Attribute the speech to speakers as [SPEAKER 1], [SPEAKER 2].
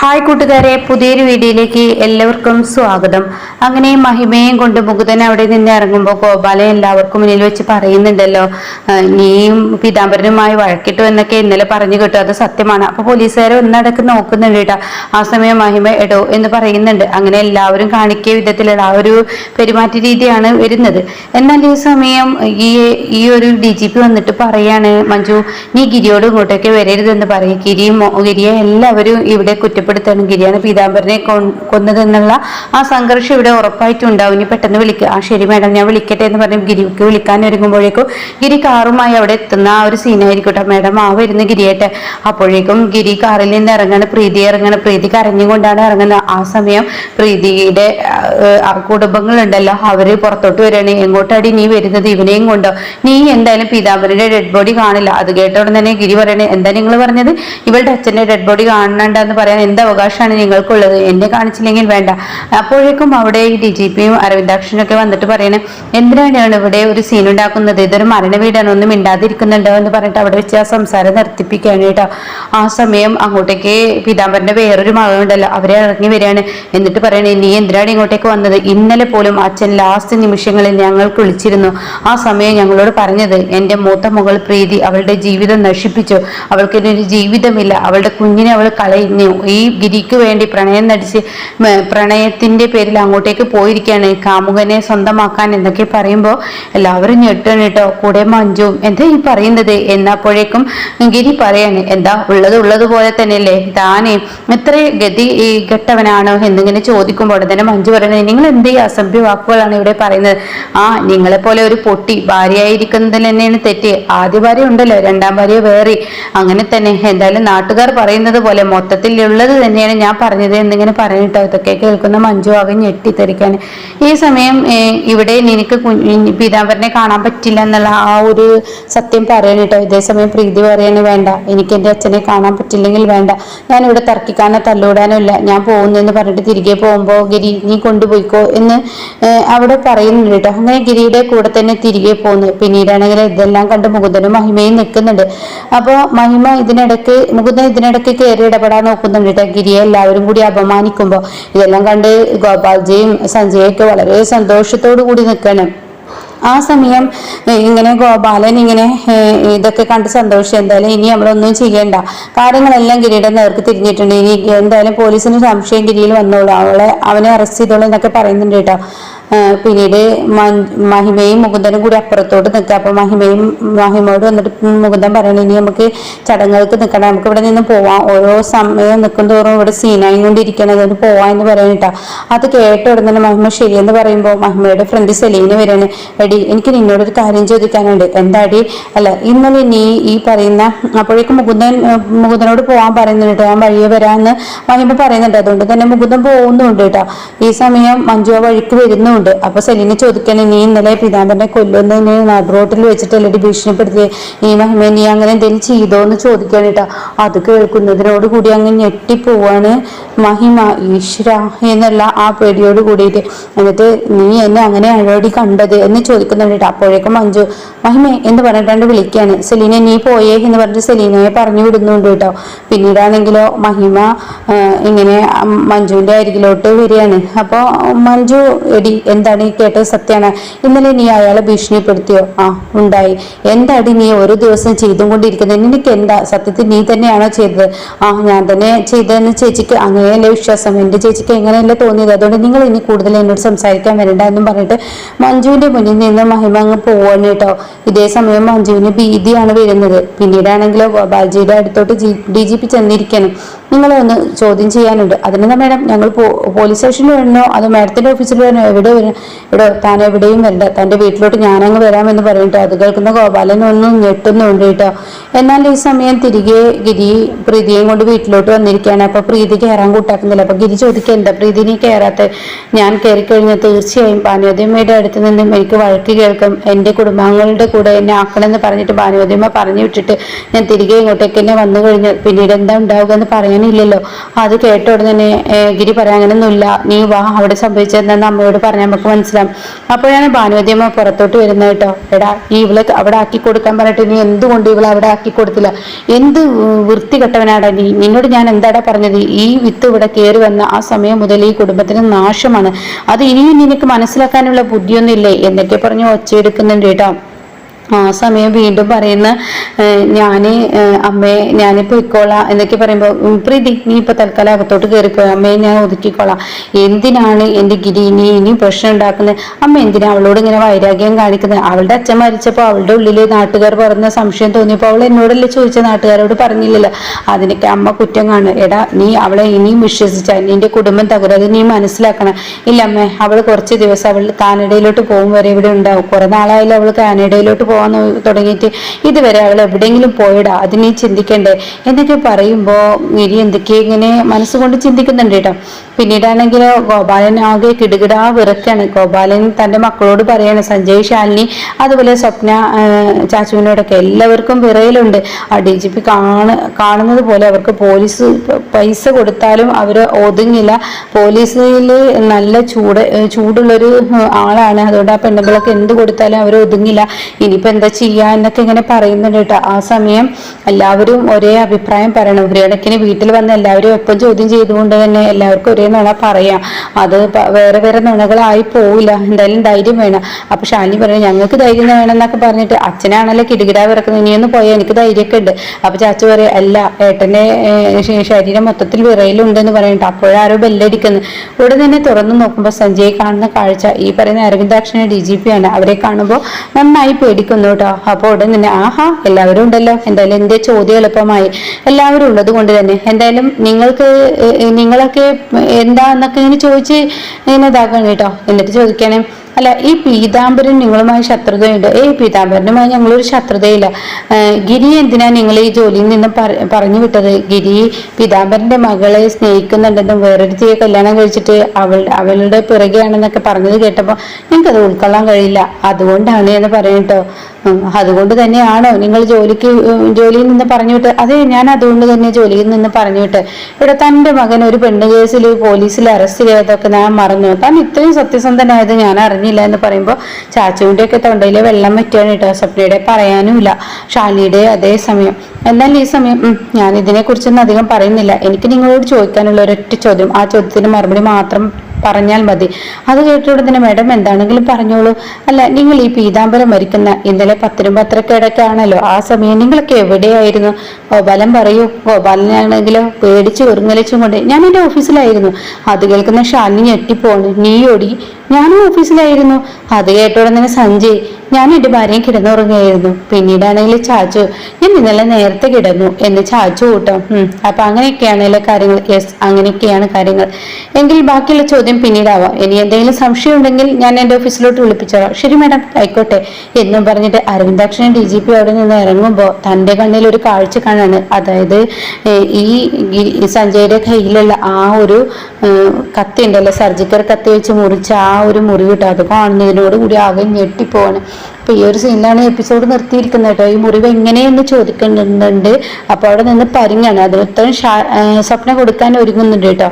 [SPEAKER 1] Hi കൂട്ടുകാരെ പുതിയൊരു വീഡിയോയിലേക്ക് എല്ലാവർക്കും സ്വാഗതം. അങ്ങനെ മഹിമയും കൊണ്ട് മുകുതൻ അവിടെ നിന്ന് ഇറങ്ങുമ്പോൾ ഗോപാലൻ എല്ലാവർക്കും മുന്നിൽ വെച്ച് പറയുന്നുണ്ടല്ലോ "ആ, നീയും പീതാംബരനുമായി വഴക്കിട്ടു എന്നൊക്കെ ഇന്നലെ പറഞ്ഞു കേട്ടു. അത് സത്യമാണ്. അപ്പോൾ പോലീസുകാരെ ഒന്നടക്ക് നോക്കുന്നുണ്ട് കേട്ടോ. ആ സമയം മഹിമ എടോ എന്ന് പറയുന്നുണ്ട്. അങ്ങനെ എല്ലാവരും കാണിക്കിയ വിധത്തിലുള്ള ആ ഒരു പെരുമാറ്റ രീതിയാണ് വരുന്നത്. എന്നാൽ ഈ സമയം ഈ ഈ ഒരു ഡി ജി പി വന്നിട്ട് പറയാണ് മഞ്ജു നീ ഗിരിയോട് ഇങ്ങോട്ടേക്ക് വരരുതെന്ന് പറയും. ഗിരി മോ- ഗിരിയെ എല്ലാവരും ഇവിടെ കുറ്റപ്പെടുത്തണം ഗിരിയാണ് പീതാംബരനെ കൊന്നതെന്നുള്ള ആ സംഘർഷം ഇവിടെ ഉറപ്പായിട്ടും ഉണ്ടാവും ഇനി പെട്ടെന്ന് വിളിക്കുക ആ ശരി മേഡം ഞാൻ വിളിക്കട്ടെ എന്ന് പറഞ്ഞ് ഗിരിക്ക് വിളിക്കാൻ ഒരുങ്ങുമ്പോഴേക്കും ഗിരി കാറുമായി അവിടെ എത്തുന്ന ആ ഒരു സീനായിരിക്കട്ടെ മേഡം ആ വരുന്ന ഗിരിയേട്ടെ അപ്പോഴേക്കും ഗിരി കാറിൽ നിന്ന് ഇറങ്ങണ. പ്രീതി ഇറങ്ങണ. പ്രീതി കരഞ്ഞുകൊണ്ടാണ് ഇറങ്ങുന്നത്. ആ സമയം പ്രീതിയുടെ കുടുംബങ്ങളുണ്ടല്ലോ അവർ പുറത്തോട്ട് വരികയാണ്. എങ്ങോട്ടാടി നീ വരുന്നത്? ഇവനെയും കൊണ്ടോ? നീ എന്തായാലും പീതാംബരന്റെ ഡെഡ് ബോഡി കാണില്ല. അത് കേട്ടോടെ തന്നെ ഗിരി പറയണേ എന്താ നിങ്ങൾ പറഞ്ഞത്? ഇവളുടെ അച്ഛന്റെ ഡെഡ് ബോഡി കാണണ്ടെന്ന് പറയാൻ എന്ത് അവകാശമാണ് നിങ്ങൾക്കുള്ളത്. എന്നെ കാണിച്ചില്ലെങ്കിൽ വേണ്ട. അപ്പോഴേക്കും അവിടെ ഈ ഡി ജി പിയും അരവിന്ദാക്ഷനൊക്കെ വന്നിട്ട് പറയണേ എന്തിനാണ് ഇവിടെ ഒരു സീൻ ഉണ്ടാക്കുന്നത്? ഇതൊരു മരണ വീടാണ് ഒന്നും ഇണ്ടാതിരിക്കുന്നുണ്ടോ എന്ന് പറഞ്ഞിട്ട് അവിടെ വെച്ച് ആ സംസാരം നിർത്തിപ്പിക്കുകയാണ് കേട്ടോ. ആ സമയം അങ്ങോട്ടേക്ക് പീതാംബരന്റെ വേറൊരു മകളുണ്ടല്ലോ. അവരെ ഇറങ്ങി വരികയാണ്. എന്നിട്ട് പറയണേ നീ എന്തിനാണ് ഇങ്ങോട്ടേക്ക് വന്നത്? ഇന്നലെ പോലും അച്ഛൻ ലാസ്റ്റ് നിമിഷങ്ങളിൽ ഞങ്ങൾക്ക് വിളിച്ചിരുന്നു. ആ സമയം ഞങ്ങളോട് പറഞ്ഞത് എന്റെ മൂത്ത മകൾ പ്രീതി അവളുടെ ജീവിതം നശിപ്പിച്ചു. അവൾക്ക് ഒരു ജീവിതമില്ല. അവളുടെ കുഞ്ഞിനെ അവൾ കളയുന്നു. ഈ ഗിരിക്ക് വേണ്ടി പ്രണയം നടിച്ച് പ്രണയത്തിന്റെ പേരിൽ അങ്ങോട്ടേക്ക് പോയിരിക്കുകയാണ്. കാമുകനെ സ്വന്തമാക്കാൻ എന്നൊക്കെ പറയുമ്പോൾ എല്ലാവരും ഞെട്ടാണ് കേട്ടോ. കൂടെ മഞ്ജുവും എന്താ ഈ പറയുന്നത്? എന്നപ്പോഴേക്കും ഗിരി പറയാണ് എന്താ ഉള്ളത് ഉള്ളത് പോലെ തന്നെയല്ലേ? താനേ എത്ര ഗതി ഈ ഘട്ടവനാണോ എന്നിങ്ങനെ ചോദിക്കുമ്പോൾ തന്നെ മഞ്ജു പറയുന്നത് നിങ്ങൾ എന്ത് അസഭ്യ വാക്കുകളാണ് ഇവിടെ പറയുന്നത്? ആ നിങ്ങളെ പോലെ ഒരു പൊട്ടി ഭാര്യയായിരിക്കുന്നതിൽ തന്നെയാണ് തെറ്റ്. ആദ്യ ഭാര്യ ഉണ്ടല്ലോ രണ്ടാം ഭാര്യ വേറെ. അങ്ങനെ തന്നെ. എന്തായാലും നാട്ടുകാർ പറയുന്നത് പോലെ മൊത്തത്തിൽ ഉള്ളത് തന്നെയാണ് ഞാൻ പറഞ്ഞത് എന്നിങ്ങനെ പറഞ്ഞിട്ടോ ഇതൊക്കെ കേൾക്കുന്ന മഞ്ജു ആകെ ഞെട്ടിത്തെറിക്കാൻ ഈ സമയം ഇവിടെ നിനക്ക് പിതാംബരനെ കാണാൻ പറ്റില്ല എന്നുള്ള ആ ഒരു സത്യം പറയാനിട്ടോ ഇതേ സമയം പ്രീതി പറയാനേ വേണ്ട എനിക്ക് എന്റെ അച്ഛനെ കാണാൻ പറ്റില്ലെങ്കിൽ വേണ്ട. ഞാൻ ഇവിടെ തർക്കിക്കാനോ തല്ലൂടാനോ ഇല്ല. ഞാൻ പോകുന്നെന്ന് പറഞ്ഞിട്ട് തിരികെ പോകുമ്പോൾ ഗിരി നീ കൊണ്ടുപോയിക്കോ എന്ന് അവിടെ പറയുന്നുണ്ട് കേട്ടോ. അങ്ങനെ ഗിരിയുടെ കൂടെ തന്നെ തിരികെ പോകുന്നു പിന്നീടാണെങ്കിൽ ഇതെല്ലാം കണ്ട് മുകുന്ദനും മഹിമയും നിൽക്കുന്നുണ്ട്. അപ്പോൾ മഹിമ ഇതിനിടയ്ക്ക് മുകുന്ദൻ ഇതിനിടയ്ക്ക് കയറി ഇടപെടാൻ നോക്കുന്നുണ്ട് ഗിരിയെ എല്ലാവരും കൂടി അപമാനിക്കുമ്പോൾ ഇതെല്ലാം കണ്ട് ഗോപാൽജിയും സഞ്ജയൊക്കെ വളരെ സന്തോഷത്തോടു കൂടി നിൽക്കണം ആ സമയം ഇങ്ങനെ ഗോപാലൻ ഇങ്ങനെ ഇതൊക്കെ കണ്ട് സന്തോഷം. എന്തായാലും ഇനി നമ്മളൊന്നും ചെയ്യണ്ട. കാര്യങ്ങളെല്ലാം ഗിരിയുടെ നേർക്ക് തിരിഞ്ഞിട്ടുണ്ട്. ഇനി എന്തായാലും പോലീസിന് സംശയം ഗിരിയിൽ വന്നോളൂ. അവളെ അവനെ അറസ്റ്റ് ചെയ്തോളൂ എന്നൊക്കെ പറയുന്നുണ്ട് കേട്ടോ. പിന്നീട് മഹിമയും മുകുന്ദനും കൂടി അപ്പുറത്തോട്ട് നിൽക്കുക. അപ്പൊ മഹിമയും മഹിമയോട് വന്നിട്ട് മുകുന്ദൻ പറയണ ഇനി നമുക്ക് ചടങ്ങുകൾക്ക് നിൽക്കണം. നമുക്ക് ഇവിടെ നിന്ന് പോവാം. ഓരോ സമയം നിൽക്കും തോറും ഇവിടെ സീനായി കൊണ്ടിരിക്കണം അതുകൊണ്ട് പോവാ എന്ന് പറയണിട്ടാ അത് കേട്ട ഉടനെ തന്നെ മഹിമ ശരിയെന്ന് പറയുമ്പോൾ മഹിമയുടെ ഫ്രണ്ട് സെലീന് വരാണ്. എടി എനിക്ക് നിന്നോടൊരു കാര്യം ചോദിക്കാനുണ്ട്. എന്താടി? അല്ല ഇന്നലെ നീ ഈ പറയുന്ന അപ്പോഴേക്കും മുകുന്ദൻ മുകുന്ദനോട് പോകാൻ പറയുന്നുണ്ട് ഞാൻ വഴിയെ വരാമെന്ന് മഹിമ പറയുന്നുണ്ട്. അതുകൊണ്ട് തന്നെ മുകുന്ദൻ പോകുന്നുണ്ട് കേട്ടോ. ഈ സമയം മഞ്ജു വഴിക്ക് വരുന്നുണ്ട്. അപ്പൊ സെലീനെ ചോദിക്കണേ നീ ഇന്നലെ പിതാമ്പനെ കൊല്ലുന്നതിന് നടുറോട്ടിൽ വെച്ചിട്ടല്ലടി ഭീഷണിപ്പെടുത്തിയേ? നീ മഹിമ നീ അങ്ങനെ എന്തെങ്കിലും ചെയ്തോ എന്ന് ചോദിക്കാൻ കേട്ടോ അത് കേൾക്കുന്നതിനോട് കൂടി അങ്ങ് ഞെട്ടിപ്പോവാണ് മഹിമ ഈശ്വര എന്നുള്ള ആ പേടിയോട് കൂടിയിട്ട്. എന്നിട്ട് നീ എന്നെ അങ്ങനെ അഴോടി കണ്ടത്? എന്ന് ചോദിക്കുന്നുണ്ട് അപ്പോഴേക്കും മഞ്ജു മഹിമ എന്ന് പറഞ്ഞിട്ടാണ്ട് വിളിക്കാണ്. സെലീനെ നീ പോയേ എന്ന് പറഞ്ഞിട്ട് സെലീനയെ പറഞ്ഞു വിടുന്നുണ്ട് കേട്ടോ പിന്നീടാണെങ്കിലോ മഹിമ ഇങ്ങനെ മഞ്ജുവിന്റെ അരികിലോട്ട് വരികയാണ്. അപ്പോൾ മഞ്ജു എടി എന്താണ് ഈ കേട്ടത് സത്യമാണ് ഇന്നലെ നീ അയാളെ ഭീഷണിപ്പെടുത്തിയോ? ആ ഉണ്ടായി. എന്താടി നീ ഓരോ ദിവസം ചെയ്തുകൊണ്ടിരിക്കുന്നത് നിനക്ക് എന്താ സത്യത്തിൽ നീ തന്നെയാണോ ചെയ്തത്? ആ ഞാൻ തന്നെ ചെയ്തതെന്ന് ചേച്ചിക്ക് അങ്ങനെയല്ല വിശ്വാസം? എന്റെ ചേച്ചിക്ക് എങ്ങനെയല്ല തോന്നിയത്? അതുകൊണ്ട് നിങ്ങൾ ഇനി കൂടുതൽ എന്നോട് സംസാരിക്കാൻ വരണ്ട എന്നും പറഞ്ഞിട്ട് മഞ്ജുവിന്റെ മുന്നിൽ നിന്ന് മഹിമ അങ്ങ് പോവാണ് കേട്ടോ. ഇതേ സമയം മഞ്ജുവിന് ഭീതിയാണ് വരുന്നത്. പിന്നീടാണെങ്കിലോ ബാലജിയുടെ അടുത്തോട്ട് ഡി ജി പി ചെന്നിരിക്കണം. നിങ്ങളെ ഒന്ന് ചോദ്യം ചെയ്യാനുണ്ട്. അതിനെന്താ മാഡം? ഞങ്ങൾ പോലീസ് സ്റ്റേഷനിൽ വരണോ? അതോ മാഡത്തിന്റെ ഓഫീസിൽ വരണോ? എവിടെ ഇവിടെ താൻ എവിടെയും വരണ്ട തന്റെ വീട്ടിലോട്ട് ഞാനങ്ങ് വരാമെന്ന് പറയട്ടോ അത് കേൾക്കുന്ന ഗോപാലൻ ഒന്നും ഞെട്ടുന്നുണ്ട് കേട്ടോ. എന്നാൽ ഈ സമയം തിരികെ ഗിരി പ്രീതിയെയും കൊണ്ട് വീട്ടിലോട്ട് വന്നിരിക്കുകയാണ്. അപ്പൊ പ്രീതി കയറാൻ കൂട്ടാക്കുന്നില്ല. അപ്പൊ ഗിരി ചോദിക്കുക എന്താ പ്രീതി നീ കയറാത്ത? ഞാൻ കയറി കഴിഞ്ഞാൽ തീർച്ചയായും ഭാനുവതിയമ്മയുടെ അടുത്ത് നിന്നും എനിക്ക് വഴക്ക് കേൾക്കും. എന്റെ കുടുംബാംഗങ്ങളുടെ കൂടെ എന്നെ ആക്കണമെന്ന് പറഞ്ഞിട്ട് ഭാനുവതിയമ്മ പറഞ്ഞു വിട്ടിട്ട് ഞാൻ തിരികെ ഇങ്ങോട്ടേക്ക് തന്നെ വന്നു കഴിഞ്ഞാൽ പിന്നീട് എന്താ ഉണ്ടാവുക എന്ന് പറയാനില്ലല്ലോ. അത് കേട്ട ഉടനെ ഗിരി പറയാൻ അങ്ങനെയൊന്നുമില്ല നീ വാ അവിടെ സംഭവിച്ചതെന്ന് അമ്മയോട് പറഞ്ഞാൽ നമുക്ക് മനസ്സിലാവും. അപ്പോഴാണ് ഭാനുവതിയമ്മ പുറത്തോട്ട് വരുന്നത് കേട്ടോ. എടാ ഈ ഇവളെ അവിടെ ആക്കി കൊടുക്കാൻ പറഞ്ഞിട്ട് നീ എന്തുകൊണ്ട് ഇവളെ അവിടെ ആക്കി കൊടുത്തില്ല? എന്ത് വൃത്തികെട്ടവനാടാ നീ? നിന്നോട് ഞാൻ എന്താടാ പറഞ്ഞത്? ഈ വിത്ത് ഇവിടെ കയറി വന്ന ആ സമയം മുതൽ ഈ കുടുംബത്തിന് നാശമാണ്. അത് ഇനിയും നിനക്ക് മനസ്സിലാക്കാനുള്ള ബുദ്ധിയൊന്നും ഇല്ലേ എന്നൊക്കെ പറഞ്ഞു ഒച്ചയെടുക്കുന്നുണ്ട് കേട്ടോ. ആ സമയം വീണ്ടും പറയുന്ന ഞാൻ അമ്മയെ ഞാൻ പൊയ്ക്കോളാം എന്നൊക്കെ പറയുമ്പോൾ "ഉം, പ്രീതി നീ ഇപ്പൊ തൽക്കാലം അകത്തോട്ട് കയറിപ്പോയി അമ്മയെ ഞാൻ ഒതുക്കിക്കോളാം. എന്തിനാണ് എന്റെ ഗിരി ഇനി ഇനി പ്രശ്നം ഉണ്ടാക്കുന്നത്? അമ്മ എന്തിനാ അവളോട് ഇങ്ങനെ വൈരാഗ്യം കാണിക്കുന്നത്? അവളുടെ അച്ഛൻ മരിച്ചപ്പോൾ അവളുടെ ഉള്ളിൽ നാട്ടുകാർ പറഞ്ഞ സംശയം തോന്നിയപ്പോൾ അവൾ എന്നോടല്ലേ ചോദിച്ച നാട്ടുകാരോട് പറഞ്ഞില്ലല്ലോ. അതിനൊക്കെ അമ്മ കുറ്റം കാണും. എടാ നീ അവളെ ഇനിയും വിശ്വസിച്ച നിന്റെ കുടുംബം തകരത് നീ മനസ്സിലാക്കണം. ഇല്ല അമ്മേ അവൾ കുറച്ച് ദിവസം അവൾ കാനഡയിലോട്ട് പോകും വരെ ഇവിടെ ഉണ്ടാവും. കുറെ നാളായാലും അവൾ കാനഡയിലോട്ട് പോകാൻ തുടങ്ങിയിട്ട് ഇതുവരെ അവൾ എവിടെയെങ്കിലും പോയിടാ? അതിനെ ചിന്തിക്കണ്ടേ? എന്നൊക്കെ പറയുമ്പോ ഗിരി എന്തൊക്കെ ഇങ്ങനെ മനസ്സുകൊണ്ട് ചിന്തിക്കുന്നുണ്ട് കേട്ടോ. പിന്നീടാണെങ്കിൽ ഗോപാലൻ ആകെ കിടുകിടാ വിറക്കാണ്. ഗോപാലൻ തന്റെ മക്കളോട് പറയാണ് സഞ്ജയ് ശാലിനി അതുപോലെ സ്വപ്ന ചാച്ചുവിനോടൊക്കെ എല്ലാവർക്കും വിറയലുണ്ട്. ആ ഡി ജി പി കാണ കാണുന്നത് പോലെ അവർക്ക് പോലീസ് പൈസ കൊടുത്താലും അവർ ഒതുങ്ങില്ല. പോലീസിൽ നല്ല ചൂട് ചൂടുള്ളൊരു ആളാണ്. അതുകൊണ്ട് ആ പെണ്ണുങ്ങളൊക്കെ എന്ത് കൊടുത്താലും അവർ ഒതുങ്ങില്ല. ഇനിയിപ്പോ എന്താ ചെയ്യുക എന്നൊക്കെ ഇങ്ങനെ പറയുന്നുണ്ട് കേട്ടോ. ആ സമയം എല്ലാവരും ഒരേ അഭിപ്രായം പറയണം. ഒരു വീട്ടിൽ വന്ന് എല്ലാവരും ഒപ്പം ചോദ്യം ചെയ്തുകൊണ്ട് തന്നെ എല്ലാവർക്കും ഒരേ നുണ പറയാം. അത് വേറെ വേറെ നുണകളായി പോവില്ല. എന്തായാലും ധൈര്യം വേണം. അപ്പൊ ഷാലിനി പറഞ്ഞു ഞങ്ങൾക്ക് ധൈര്യം വേണം എന്നൊക്കെ പറഞ്ഞിട്ട് അച്ഛനാണല്ലോ കിടുകിടാ വിറക്കുന്നത്. ഇനിയൊന്ന് പോയാൽ എനിക്ക് ധൈര്യമൊക്കെ ഉണ്ട്. അപ്പൊ ചാച്ചു പറയാം അല്ല ഏട്ടന്റെ ഏ, ശ- ശരീരം മൊത്തത്തിൽ വിറയിലുണ്ടെന്ന് പറയുന്നുണ്ട് അപ്പോഴാരോ ബെല്ലടിക്കുന്നു. ഉടനെ തന്നെ തുറന്നു നോക്കുമ്പോൾ സഞ്ജയ് കാണുന്ന കാഴ്ച ഈ പറയുന്ന അരവിന്ദാക്ഷനെ ഡി ജി പി ആണ്. അവരെ കാണുമ്പോൾ നന്നായി പേടിക്കുന്നു കേട്ടോ. അപ്പോൾ ഉടൻ തന്നെ ആഹാ എല്ലാവരും ഉണ്ടല്ലോ. എന്തായാലും എന്റെ ചോദ്യം എളുപ്പമായി. എല്ലാവരും ഉള്ളത് കൊണ്ട് തന്നെ. എന്തായാലും നിങ്ങൾക്ക് നിങ്ങളൊക്കെ എന്താന്നൊക്കെ ഇങ്ങനെ ചോദിച്ച് ഇങ്ങനെ ഇതാക്കണം കേട്ടോ. എന്നിട്ട് ചോദിക്കാനേ അല്ല ഈ പീതാംബരൻ നിങ്ങളുമായി ശത്രുതയുണ്ട്. ഏയ് പീതാംബരനുമായി ഞങ്ങളൊരു ശത്രുതയില്ല. ഗിരി എന്തിനാ നിങ്ങൾ ഈ ജോലിയിൽ നിന്ന് പറഞ്ഞു വിട്ടത് ഗിരി പീതാംബരന്റെ മകളെ സ്നേഹിക്കുന്നുണ്ടെന്നും വേറൊരുത്തിയെ കല്യാണം കഴിച്ചിട്ട് അവൾ അവളുടെ പിറകെയാണെന്നൊക്കെ പറഞ്ഞത് കേട്ടപ്പോൾ ഞങ്ങൾക്കത് ഉൾക്കൊള്ളാൻ കഴിയില്ല. അതുകൊണ്ടാണ് എന്ന് പറയുന്നുട്ടോ അതുകൊണ്ട് തന്നെയാണോ നിങ്ങൾ ജോലിക്ക് ജോലിയിൽ നിന്ന് പറഞ്ഞു വിട്ട് അതെ ഞാൻ അതുകൊണ്ട് തന്നെ ജോലിയിൽ നിന്ന് പറഞ്ഞു വിട്ട് ഇവിടെ തന്റെ മകൻ ഒരു പെണ്ണ് കേസിൽ പോലീസിൽ അറസ്റ്റ് ചെയ്തതൊക്കെ ഞാൻ മറന്നു. താൻ ഇത്രയും സത്യസന്ധനായത് ഞാൻ അറിഞ്ഞില്ല എന്ന് പറയുമ്പോൾ ചാച്ചുവിന്റെ ഒക്കെ തൊണ്ടയിൽ വെള്ളം പറ്റിയാണ് കേട്ടോ സ്വപ്നയുടെ പറയാനുമില്ല. ഷാലിയുടെ അതേ സമയം. എന്നാൽ ഈ സമയം ഞാൻ ഇതിനെ കുറിച്ചൊന്നും അധികം പറയുന്നില്ല. എനിക്ക് നിങ്ങളോട് ചോദിക്കാനുള്ള ഒരൊറ്റ ചോദ്യം. ആ ചോദ്യത്തിന് മറുപടി മാത്രം പറഞ്ഞാൽ മതി. അത് കേട്ടോടെ തന്നെ മാഡം എന്താണെങ്കിലും പറഞ്ഞോളൂ. അല്ല നിങ്ങൾ ഈ പീതാംബരം മരിക്കുന്ന ഇന്നലെ പത്തിനും പത്തരക്കിടയ്ക്ക് ആണല്ലോ ആ സമയം നിങ്ങളൊക്കെ എവിടെയായിരുന്നു? ഗോപാലൻ പറയൂ. ഗോപാലനാണെങ്കിലോ? പേടിച്ച് ഒരുങ്ങലിച്ചും കൊണ്ട്. ഞാൻ എന്റെ ഓഫീസിലായിരുന്നു. അത് കേൾക്കുന്ന ഷാലിനി ഞെട്ടിപ്പോണ്. നീ ഓടി. ഞാനും ഓഫീസിലായിരുന്നു. അത് കേട്ടോടെ തന്നെ സഞ്ജയ്. ഞാൻ എന്റെ ഭാര്യയും കിടന്നുറങ്ങുകയായിരുന്നു. പിന്നീടാണെങ്കിൽ ചാച്ചു ഞാൻ ഇന്നലെ നേരത്തെ കിടന്നു എന്ന് ചാച്ചു കൂട്ടോ അപ്പൊ അങ്ങനെയൊക്കെയാണല്ലോ കാര്യങ്ങൾ. യെസ് അങ്ങനെയൊക്കെയാണ് കാര്യങ്ങൾ. എങ്കിൽ ബാക്കിയുള്ള ചോദ്യം പിന്നീടാവാം. ഇനി എന്തെങ്കിലും സംശയം ഉണ്ടെങ്കിൽ ഞാൻ എന്റെ ഓഫീസിലോട്ട് വിളിപ്പിച്ചോളാം. ശരി മാഡം ആയിക്കോട്ടെ എന്നും പറഞ്ഞിട്ട് അരവിന്ദാക്ഷനെ ഡി ജി പി അവിടെ നിന്ന് ഇറങ്ങുമ്പോൾ തന്റെ കണ്ണിൽ ഒരു കാഴ്ച കാണാണ്. അതായത് ഈ സഞ്ജയുടെ കയ്യിലുള്ള ആ ഒരു കത്തി ഉണ്ടല്ലോ സർജിക്കൽ കത്തി വെച്ച് മുറിച്ച ആ ഒരു മുറിവിട്ട്. അത് കാണുന്നതിനോട് കൂടി ആകെ ഞെട്ടിപ്പോവാണ്. അപ്പൊ ഈ ഒരു സീനിലാണ് എപ്പിസോഡ് നിർത്തിയിരിക്കുന്നത് കേട്ടോ. ഈ മുറിവ് എങ്ങനെയെന്ന് ചോദിക്കുന്നുണ്ട്. അപ്പോൾ അവിടെ നിന്ന് പരിങ്ങാണ്. അത് ഉത്തരം ഷാ- സ്വപ്നം കൊടുക്കാൻ ഒരുങ്ങുന്നുണ്ട് കേട്ടോ.